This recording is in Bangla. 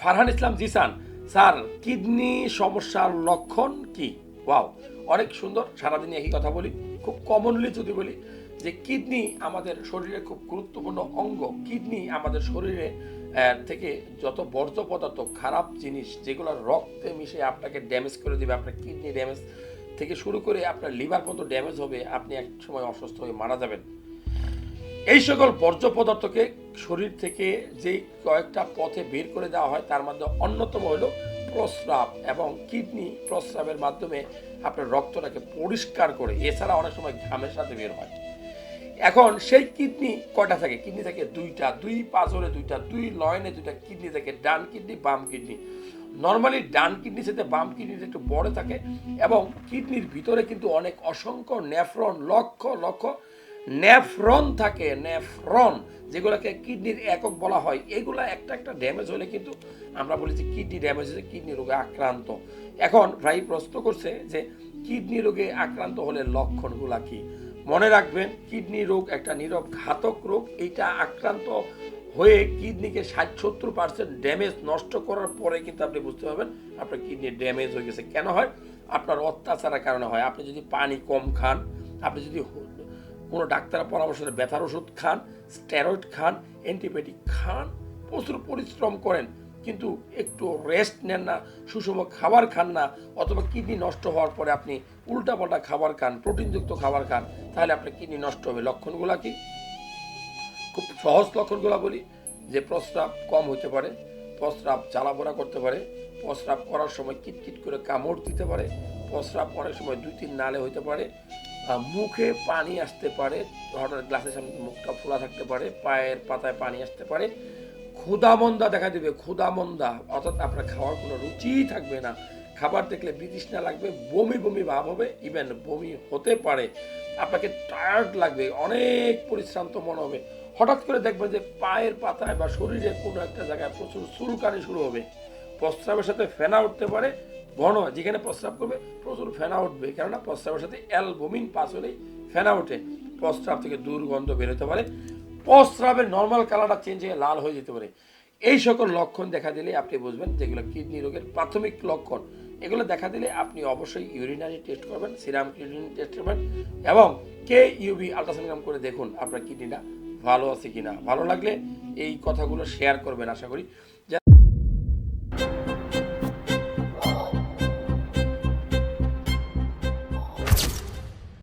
ফারহান ইসলাম জিসান স্যার। কিডনি সমস্যার লক্ষণ কি? ওয়াও, অনেক সুন্দর, সারাদিন একই কথা বলি। খুব কমনলি যদি বলি যে কিডনি আমাদের শরীরে খুব গুরুত্বপূর্ণ অঙ্গ। কিডনি আমাদের শরীরে থেকে যত বর্জ্য পদার্থ, খারাপ জিনিস, যেগুলো রক্তে মিশে আপনাকে ড্যামেজ করে দেবে, আপনার কিডনি ড্যামেজ থেকে শুরু করে আপনার লিভার পর্যন্ত ড্যামেজ হবে, আপনি এক সময় অসুস্থ হয়ে মারা যাবেন। এই সকল বর্জ্য পদার্থকে শরীর থেকে যে কয়েকটা পথে বের করে দেওয়া হয়, তার মধ্যে অন্যতম হলো প্রস্রাব এবং কিডনি প্রস্রাবের মাধ্যমে আপনার রক্তটাকে পরিষ্কার করে, এছাড়া অনেক সময় ঘামের সাথে বের হয়। এখন সেই কিডনি কয়টা থাকে? কিডনি থাকে দুইটা, দুই পাঁচরে দুইটা, দুই লয়নে দুইটা কিডনি থাকে, ডান কিডনি, বাম কিডনি। নর্মালি ডান কিডনির সাথে বাম কিডনিটা একটু বড় থাকে এবং কিডনির ভিতরে কিন্তু অনেক অসংখ্য নেফ্রন, লক্ষ লক্ষ নেফ্রন থাকে, নেফ্রন, যেগুলোকে কিডনির একক বলা হয়। এগুলো একটা একটা ড্যামেজ হলে কিন্তু আমরা বলি যে কিডনি ড্যামেজ হয়েছে, কিডনি রোগে আক্রান্ত। এখন ভাই প্রশ্ন করছে যে কিডনি রোগে আক্রান্ত হলে লক্ষণগুলা কি? মনে রাখবেন, কিডনি রোগ একটা নীরব ঘাতক রোগ। এটা আক্রান্ত হয়ে কিডনিকে ষাট সত্তর পার্সেন্ট ড্যামেজ নষ্ট করার পরে কিন্তু আপনি বুঝতে পারবেন আপনার কিডনি ড্যামেজ হয়ে গেছে। কেন হয়? আপনার অত্যাচারের কারণে হয়। আপনি যদি পানি কম খান, আপনি যদি কোনো ডাক্তারের পরামর্শ ব্যথার ওষুধ খান স্টেরয়েড খান অ্যান্টিবায়োটিক খান, প্রচুর পরিশ্রম করেন, কিন্তু একটু রেস্ট নেন না, সুষম খাবার খান না, অথবা কিডনি নষ্ট হওয়ার পরে আপনি উল্টাপাল্টা খাবার খান প্রোটিনযুক্ত খাবার খান, তাহলে আপনার কিডনি নষ্ট হবে। লক্ষণগুলো কি? খুব সহজ লক্ষণগুলো বলি, যে প্রস্রাব কম হতে পারে, প্রস্রাব জ্বালাপোড়া করতে পারে, প্রস্রাব করার সময় কিটকিট করে কামড় দিতে পারে, প্রস্রাব অনেক সময় দুই তিন নালে হতে পারে মুখে পানি আসতে পারে, হঠাৎ গ্লাসের সামনে মুখটা ফোলা থাকতে পারে, পায়ের পাতায় পানি আসতে পারে। ক্ষুদামন্দা দেখা দিবে ক্ষুদামন্দা অর্থাৎ আপনার খাওয়ার কোনো রুচিই থাকবে না। খাবার দেখলে বিতৃষ্ণা লাগবে, বমি বমি ভাব হবে ইভেন বমি হতে পারে। আপনাকে টায়ার্ড লাগবে, অনেক পরিশ্রান্ত মনে হবে। হঠাৎ করে দেখবেন যে পায়ের পাতায় বা শরীরে কোনো একটা জায়গায় প্রচুর চুলকানি শুরু হবে। প্রস্রাবের সাথে ফেনা উঠতে পারে ঘন যেখানে প্রস্রাব করবে, প্রচুর ফেনা উঠবে। কেননা প্রস্রাবের সাথে অ্যালবুমিন পাস হলেই ফেনা ওঠে। প্রস্রাব থেকে দুর্গন্ধ বেরোতে পারে। প্রস্রাবের নর্মাল কালারটা চেঞ্জ হয়ে লাল হয়ে যেতে পারে। এই সকল লক্ষণ দেখা দিলে আপনি বুঝবেন যেগুলো কিডনি রোগের প্রাথমিক লক্ষণ। এগুলো দেখা দিলে আপনি অবশ্যই ইউরিনারি টেস্ট করবেন সিরাম কিডনি টেস্ট করবেন এবং কে ইউবি আলট্রাসোনোগ্রাম করে দেখুন আপনার কিডনিটা ভালো আছে কিনা। ভালো লাগলে এই কথাগুলো শেয়ার করবেন, আশা করি।